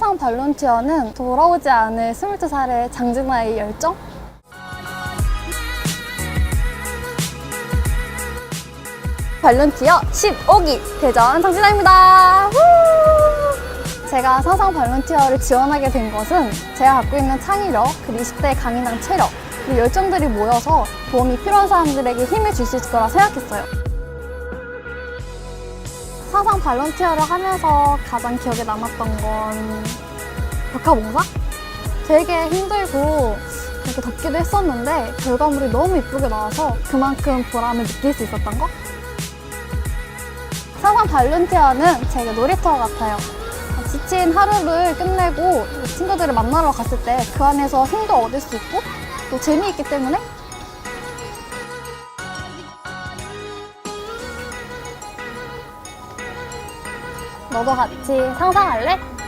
상상 발론티어는 돌아오지 않을 22살의 장진아의 열정? 발론티어 15기 대전 장진아입니다. 후! 제가 상상 발론티어를 지원하게 된 것은 제가 갖고 있는 창의력, 그리고 20대의 강인한 체력, 그리고 열정들이 모여서 도움이 필요한 사람들에게 힘을 줄 수 있을 거라 생각했어요. 상상 발론티어를 하면서 가장 기억에 남았던 건 벽화봉사? 되게 힘들고 이렇게 덥기도 했었는데 결과물이 너무 이쁘게 나와서 그만큼 보람을 느낄 수 있었던 거? 상상 발론티어는 제게 놀이터 같아요. 지친 하루를 끝내고 친구들을 만나러 갔을 때 그 안에서 힘도 얻을 수 있고 또 재미있기 때문에 너도 같이 상상할래?